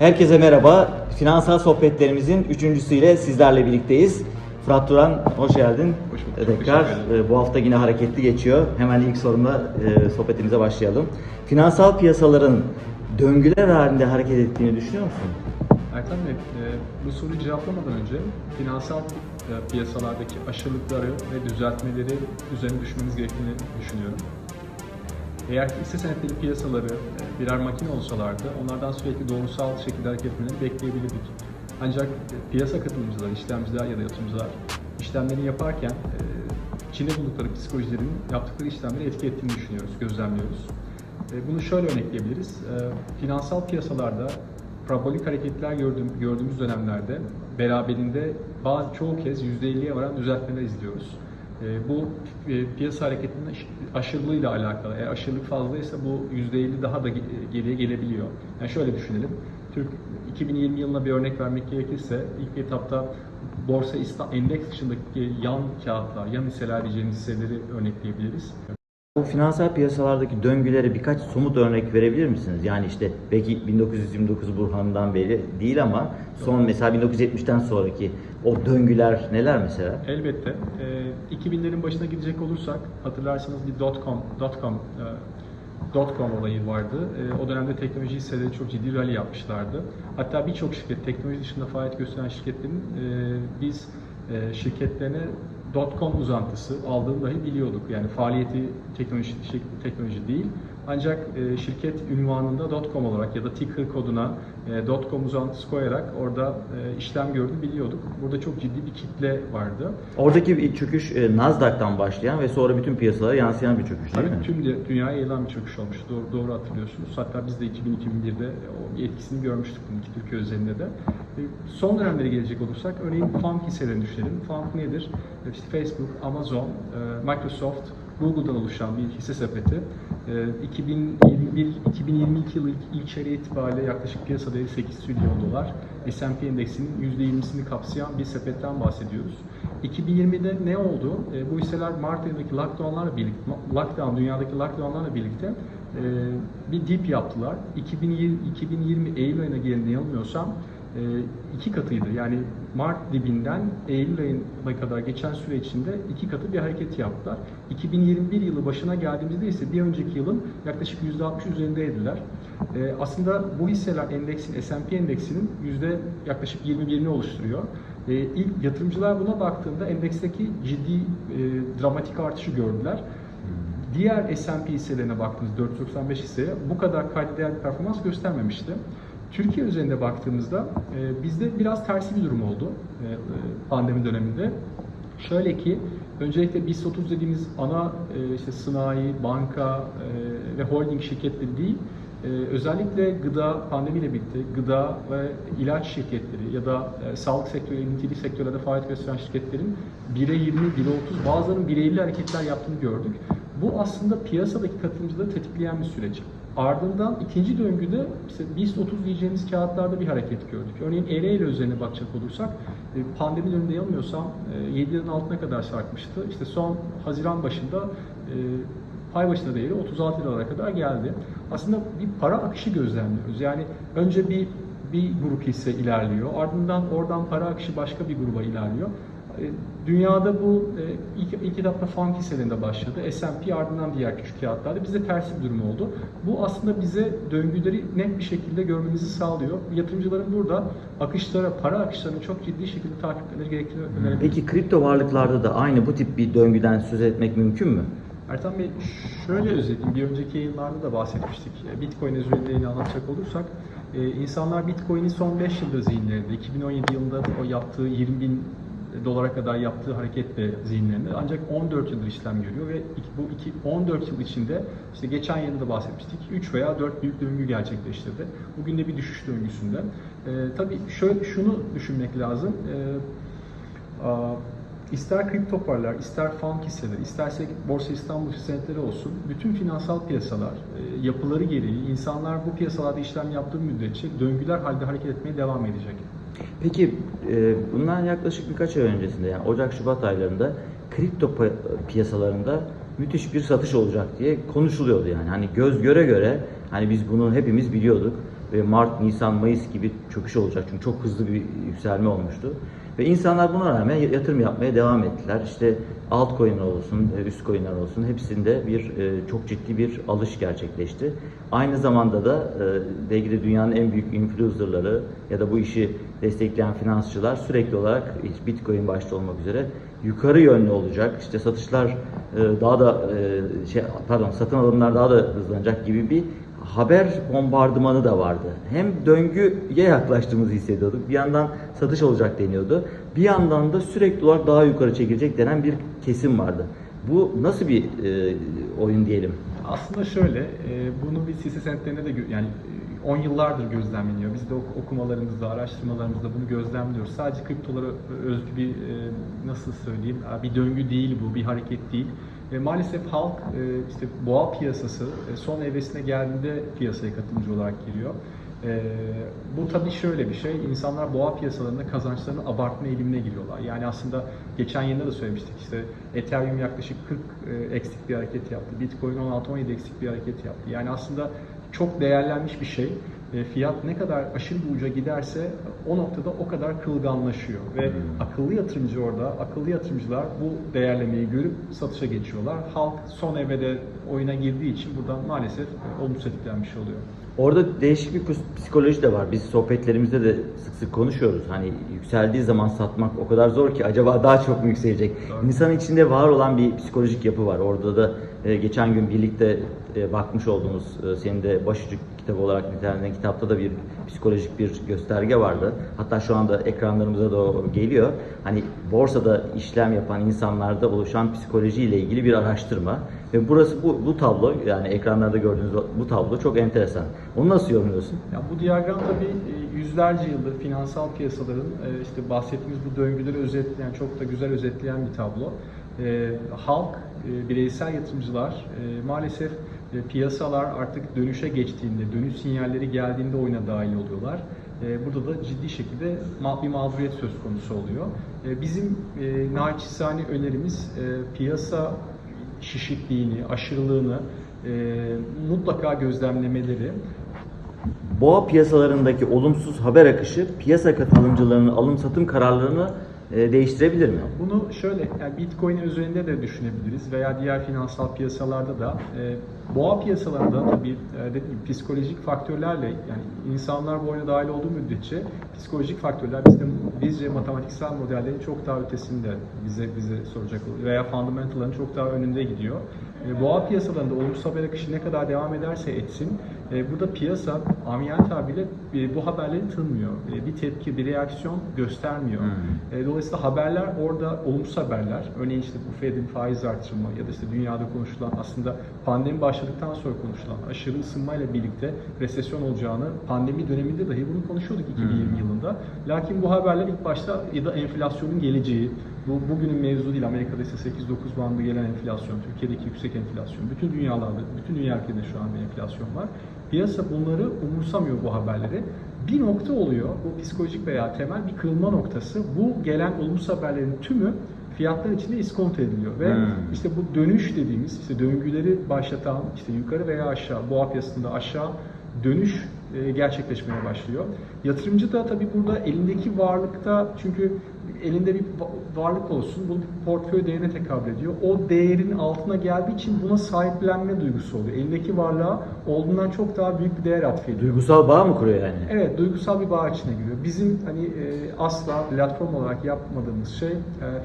Herkese merhaba. Finansal sohbetlerimizin üçüncüsüyle sizlerle birlikteyiz. Fırat Turan, hoş geldin. Hoş bulduk, Tekrar e, bu hafta yine hareketli geçiyor. Hemen ilk sorumla e, sohbetimize başlayalım. Finansal piyasaların döngüler halinde hareket ettiğini düşünüyor musun? Ertan Bey, e, bu soruyu cevaplamadan önce finansal e, piyasalardaki aşırılıkları ve düzeltmeleri üzerine düşmemiz gerektiğini düşünüyorum. Eğer hisse senetleri piyasaları e, birer makine olsalardı, onlardan sürekli doğrusal şekilde hareket etmelerini bekleyebilirdik. Ancak e, piyasa katılımcıları, işlemciler ya da yatırımcılar işlemlerini yaparken e, içinde buldukları psikolojilerin yaptıkları işlemleri etki ettiğini düşünüyoruz, gözlemliyoruz. Bunu şöyle örnekleyebiliriz. Finansal piyasalarda parabolik hareketler gördüğüm, gördüğümüz dönemlerde beraberinde bazı çoğu kez %50'ye varan düzeltmeler izliyoruz. E, Bu e, piyasa hareketinin aş- aşırılığıyla alakalı. Eğer aşırılık fazlaysa bu %50 daha da ge- geriye gelebiliyor. Yani şöyle düşünelim. Türk 2020 yılına bir örnek vermek gerekirse ilk etapta Borsa endeks dışındaki yan kağıtlar, yan hisseler diyeceğimiz hisseleri örnekleyebiliriz. Bu finansal piyasalardaki döngülere birkaç somut örnek verebilir misiniz? Yani işte belki 1929 Burhan'dan beri değil ama son mesela 1970'ten sonraki o döngüler neler mesela? Elbette. Ee, 2000'lerin başına gidecek olursak hatırlarsanız bir dot-com dot-com e, dot-com olayı vardı. E, o dönemde teknoloji hisseleri çok ciddi rally yapmışlardı. Hatta birçok şirket, teknoloji dışında faaliyet gösteren şirketlerin e, biz e, şirketlerine dot-com uzantısı aldığını dahi biliyorduk. Yani faaliyeti teknoloji şey- teknoloji değil. Ancak e, şirket ünvanında .com olarak ya da ticker koduna e, .com uzantısı koyarak orada e, işlem gördüğünü biliyorduk. Burada çok ciddi bir kitle vardı. Oradaki bir çöküş e, Nasdaq'tan başlayan ve sonra bütün piyasalara yansıyan bir çöküş değil Tabii mi? tüm de- dünyaya yayılan bir çöküş olmuş. Doğru, doğru hatırlıyorsunuz. Hatta biz de 2000-2001'de o bir etkisini görmüştük bunun ki Türkiye üzerinde de. E, Son dönemlere gelecek olursak örneğin FANG hisselerini düşünelim. FANG nedir? E, İşte Facebook, Amazon, e, Microsoft, Google'dan oluşan bir hisse sepeti. E, 2021 2022 yılı ilk, çeyreği itibariyle yaklaşık piyasa değeri 8 trilyon dolar. S&P endeksinin %20'sini kapsayan bir sepetten bahsediyoruz. 2020'de ne oldu? E, bu hisseler Mart ayındaki lockdownlarla birlikte, lockdown, dünyadaki lockdownlarla birlikte e, bir dip yaptılar. 2020, 2020 Eylül ayına gelindiğinde yanılmıyorsam e, iki katıydı. Yani Mart dibinden Eylül ayına kadar geçen süre içinde iki katı bir hareket yaptılar. 2021 yılı başına geldiğimizde ise bir önceki yılın yaklaşık %60 üzerindeydiler. E, aslında bu hisseler endeksin, S&P endeksinin yüzde yaklaşık 21'ini oluşturuyor. E, ilk yatırımcılar buna baktığında endeksteki ciddi e, dramatik artışı gördüler. Diğer S&P hisselerine baktığımız 495 hisseye bu kadar kayda değer performans göstermemişti. Türkiye üzerinde baktığımızda e, bizde biraz tersi bir durum oldu e, e, pandemi döneminde. Şöyle ki öncelikle BIST 30 dediğimiz ana e, işte sanayi, banka e, ve holding şirketleri değil, e, özellikle gıda pandemiyle birlikte gıda ve ilaç şirketleri ya da e, sağlık sektörü, nitelik sektörlerde faaliyet gösteren şirketlerin 1'e 20, 1'e 30 bazılarının 1'e 50 hareketler yaptığını gördük. Bu aslında piyasadaki katılımcıları tetikleyen bir süreç. Ardından ikinci döngüde işte BIST 30 diyeceğimiz kağıtlarda bir hareket gördük. Örneğin Ereğli üzerine bakacak olursak e, pandemi döneminde yanılmıyorsam e, 7 liranın altına kadar sarkmıştı. İşte son Haziran başında e, pay başına değeri 36 liralara kadar geldi. Aslında bir para akışı gözlemliyoruz. Yani önce bir bir grup hisse ilerliyor. Ardından oradan para akışı başka bir gruba ilerliyor. E, Dünyada bu e, ilk, ilk etapta funk hisselerinde başladı. S&P ardından diğer küçük kağıtlarda. Bizde tersi bir durum oldu. Bu aslında bize döngüleri net bir şekilde görmemizi sağlıyor. Yatırımcıların burada akışlara, para akışlarını çok ciddi şekilde takip etmeleri gerektiğini önerebilirim. Peki kripto varlıklarda da aynı bu tip bir döngüden söz etmek mümkün mü? Ertan Bey şöyle özetleyeyim. Bir önceki yayınlarda da bahsetmiştik. Bitcoin üzerinde anlatacak olursak e, insanlar Bitcoin'i son 5 yıldır zihinlerinde. 2017 yılında o yaptığı 20 bin dolara kadar yaptığı hareketle zihinlerinde. Ancak 14 yıldır işlem görüyor ve bu iki, 14 yıl içinde işte geçen yılda da bahsetmiştik. 3 veya 4 büyük döngü gerçekleştirdi. Bugün de bir düşüş döngüsünde. E, tabii şöyle şunu düşünmek lazım. E, aa, İster kripto paralar, ister funk hisseler, isterse Borsa İstanbul senetleri olsun, bütün finansal piyasalar, e, yapıları gereği insanlar bu piyasalarda işlem yaptığı müddetçe döngüler halde hareket etmeye devam edecek. Peki bundan yaklaşık birkaç ay öncesinde yani Ocak-Şubat aylarında kripto piyasalarında müthiş bir satış olacak diye konuşuluyordu yani. Hani göz göre göre hani biz bunu hepimiz biliyorduk. ve Mart, Nisan, Mayıs gibi çöküş olacak. Çünkü çok hızlı bir yükselme olmuştu. Ve insanlar buna rağmen yatırım yapmaya devam ettiler. İşte altcoin'ler olsun, e, üst coin'ler olsun hepsinde bir e, çok ciddi bir alış gerçekleşti. Aynı zamanda da e, belki de dünyanın en büyük influencerları ya da bu işi destekleyen finansçılar sürekli olarak Bitcoin başta olmak üzere yukarı yönlü olacak. İşte satışlar daha da şey pardon satın alımlar daha da hızlanacak gibi bir haber bombardımanı da vardı. Hem döngüye yaklaştığımızı hissediyorduk. Bir yandan satış olacak deniyordu. Bir yandan da sürekli olarak daha yukarı çekilecek denen bir kesim vardı. Bu nasıl bir e, oyun diyelim? Aslında şöyle, e, bunu biz hisse senetlerinde de yani e, 10 yıllardır gözlemleniyor. Biz de ok- okumalarımızda, araştırmalarımızda bunu gözlemliyoruz. Sadece kriptolara özgü bir, e, nasıl söyleyeyim, e, bir döngü değil bu, bir hareket değil. E, maalesef halk e, işte boğa piyasası e, son evresine geldiğinde piyasaya katılımcı olarak giriyor. E, bu tabii şöyle bir şey, insanlar boğa piyasalarında kazançlarını abartma eğilimine giriyorlar. Yani aslında geçen yılda da söylemiştik işte Ethereum yaklaşık 40 e, eksik bir hareket yaptı. Bitcoin 16-17 eksik bir hareket yaptı. Yani aslında çok değerlenmiş bir şey. E, fiyat ne kadar aşırı bir uca giderse o noktada o kadar kılganlaşıyor. Ve Hmm. akıllı yatırımcı orada, akıllı yatırımcılar bu değerlemeyi görüp satışa geçiyorlar. Halk son evrede oyuna girdiği için buradan maalesef e, olumsuz etkilenmiş oluyor. Orada değişik bir psikoloji de var. Biz sohbetlerimizde de sık sık konuşuyoruz. Hani yükseldiği zaman satmak o kadar zor ki acaba daha çok mu yükselecek? Doğru. İnsanın içinde var olan bir psikolojik yapı var. Orada da e, geçen gün birlikte e, bakmış olduğumuz e, senin de başucu kitabı olarak nitelendirilen kitapta da bir psikolojik bir gösterge vardı. Hatta şu anda ekranlarımıza da geliyor. Hani borsada işlem yapan insanlarda oluşan psikoloji ile ilgili bir araştırma. Ve burası bu, bu tablo yani ekranlarda gördüğünüz bu tablo çok enteresan. Onu nasıl yorumluyorsun? Ya bu diyagram tabii e, yüzlerce yıldır finansal piyasaların e, işte bahsettiğimiz bu döngüleri özetleyen, çok da güzel özetleyen bir tablo. E, halk, e, bireysel yatırımcılar e, maalesef e, piyasalar artık dönüşe geçtiğinde, dönüş sinyalleri geldiğinde oyuna dahil oluyorlar. E, burada da ciddi şekilde bir mağduriyet söz konusu oluyor. E, bizim e, naçizane önerimiz e, piyasa şişikliğini, aşırılığını e, mutlaka gözlemlemeleri. Boğa piyasalarındaki olumsuz haber akışı piyasa katılımcılarının alım satım kararlarını e, değiştirebilir mi? Bunu şöyle, yani Bitcoin üzerinde de düşünebiliriz veya diğer finansal piyasalarda da. E, boğa piyasalarında tabii e, dediğim gibi psikolojik faktörlerle, yani insanlar bu oyuna dahil olduğu müddetçe psikolojik faktörler bizde bizce matematiksel modellerin çok daha ötesinde bize bize soracak veya fundamentalların çok daha önünde gidiyor. E, boğa piyasalarında olumsuz haber akışı ne kadar devam ederse etsin, burada piyasa amiyane tabirle e, bu haberleri tınmıyor. E, bir tepki, bir reaksiyon göstermiyor. Hmm. E, Dolayısıyla haberler orada olumsuz haberler. Örneğin işte bu Fed'in faiz artırımı ya da işte dünyada konuşulan aslında pandemi başladıktan sonra konuşulan aşırı ısınmayla birlikte resesyon olacağını pandemi döneminde dahi bunu konuşuyorduk 2020 yılında. Lakin bu haberler ilk başta ya da enflasyonun geleceği, bu bugünün mevzu değil. Amerika'da ise 8-9 bandı gelen enflasyon, Türkiye'deki yüksek enflasyon, bütün dünyalarda, bütün dünya ülkelerinde şu an bir enflasyon var. Piyasa bunları umursamıyor bu haberleri. Bir nokta oluyor, bu psikolojik veya temel bir kırılma noktası. Bu gelen olumsuz haberlerin tümü fiyatlar içinde iskonto ediliyor ve Hmm. işte bu dönüş dediğimiz işte döngüleri başlatan işte yukarı veya aşağı boğa piyasasında aşağı dönüş e, gerçekleşmeye başlıyor. Yatırımcı da tabii burada elindeki varlıkta çünkü elinde bir va- varlık olsun, bu bir portföy değerine tekabül ediyor. O değerin altına geldiği için buna sahiplenme duygusu oluyor. Elindeki varlığa olduğundan çok daha büyük bir değer atfediyor. Duygusal bağ mı kuruyor yani? Evet, duygusal bir bağ içine giriyor. Bizim hani e, asla platform olarak yapmadığımız şey e,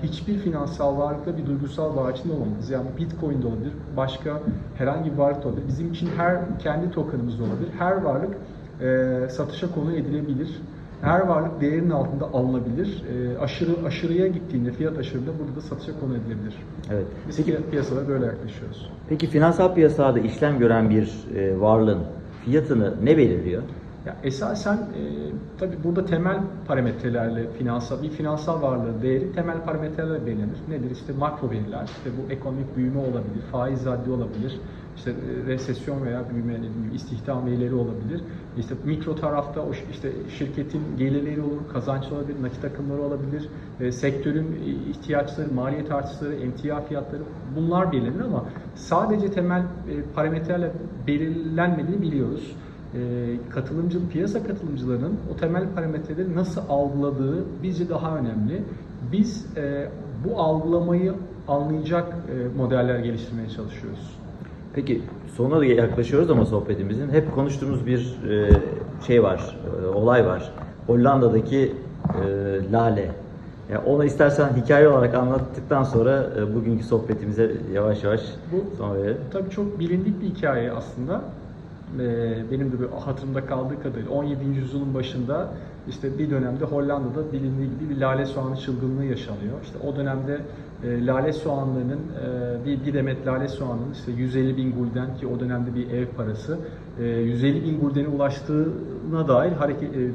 hiçbir finansal varlıkla bir duygusal bağ içinde olamamız. Yani Bitcoin de olabilir, başka herhangi bir varlık da olabilir. Bizim için her kendi tokenımız da olabilir. Her varlık e, satışa konu edilebilir. Her varlık değerinin altında alınabilir. E, aşırı aşırıya gittiğinde, fiyat aşırında burada da satışa konu edilebilir. Evet. Biz Peki, piy- piyasalara böyle yaklaşıyoruz. peki finansal piyasalarda işlem gören bir e, varlığın fiyatını ne belirliyor? Ya esasen e, tabii burada temel parametrelerle finansal bir finansal varlığın değeri temel parametrelerle belirlenir. Nedir? İşte makro veriler, işte bu ekonomik büyüme olabilir, faiz haddi olabilir, işte e, resesyon veya büyüme istihdam verileri olabilir. İşte mikro tarafta o işte şirketin gelirleri olur, kazanç olabilir, nakit akımları olabilir, e, sektörün e, ihtiyaçları, maliyet artışları, emtia fiyatları bunlar belirlenir ama sadece temel e, parametrelerle belirlenmediğini biliyoruz. e, katılımcı piyasa katılımcılarının o temel parametreleri nasıl algıladığı bizce daha önemli. Biz e, bu algılamayı anlayacak e, modeller geliştirmeye çalışıyoruz. Peki sonuna da yaklaşıyoruz ama sohbetimizin hep konuştuğumuz bir e, şey var, e, olay var. Hollanda'daki e, lale. Ya onu istersen hikaye olarak anlattıktan sonra e, bugünkü sohbetimize yavaş yavaş Bu- son verelim. Tabii çok bilindik bir hikaye aslında. Ee, benim de bir hatırımda kaldığı kadarıyla 17. yüzyılın başında işte bir dönemde Hollanda'da bilindiği gibi bir lale soğanı çılgınlığı yaşanıyor. İşte o dönemde e, lale soğanlarının e, bir, bir demet lale soğanının işte 150 bin gulden ki o dönemde bir ev parası 150 bin guldene ulaştığına dair hareket e,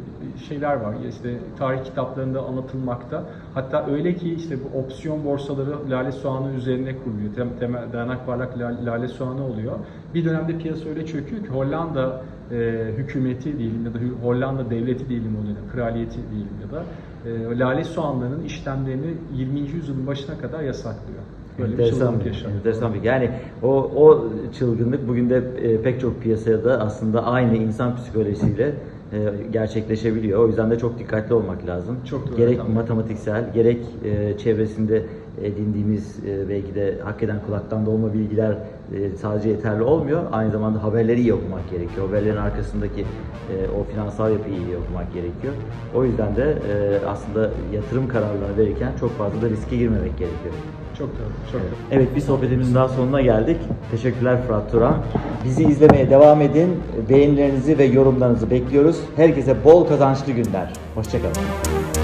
şeyler var. İşte tarih kitaplarında anlatılmakta. Hatta öyle ki işte bu opsiyon borsaları lale soğanı üzerine kuruluyor. Tem, temel dayanak parlak lale, soğanı oluyor. Bir dönemde piyasa öyle çöküyor ki Hollanda e, hükümeti diyelim ya da Hollanda devleti diyelim o dönem, kraliyeti diyelim ya da e, lale soğanlarının işlemlerini 20. yüzyılın başına kadar yasaklıyor. Böyle enteresan bir, yaşanıyor. enteresan bir. Yani o, o çılgınlık bugün de e, pek çok piyasaya da aslında aynı insan psikolojisiyle e, gerçekleşebiliyor. O yüzden de çok dikkatli olmak lazım. Çok doğru, gerek tamam. matematiksel, gerek e, çevresinde edindiğimiz e, belki de hakikaten kulaktan dolma bilgiler e, sadece yeterli olmuyor. Aynı zamanda haberleri iyi okumak gerekiyor. Haberlerin arkasındaki e, o finansal yapıyı iyi okumak gerekiyor. O yüzden de e, aslında yatırım kararları verirken çok fazla da riske girmemek gerekiyor. Çok doğru, çok doğru. Evet bir sohbetimizin daha sonuna geldik. Teşekkürler Fırat Turan. Bizi izlemeye devam edin. Beğenilerinizi ve yorumlarınızı bekliyoruz. Herkese bol kazançlı günler. Hoşçakalın.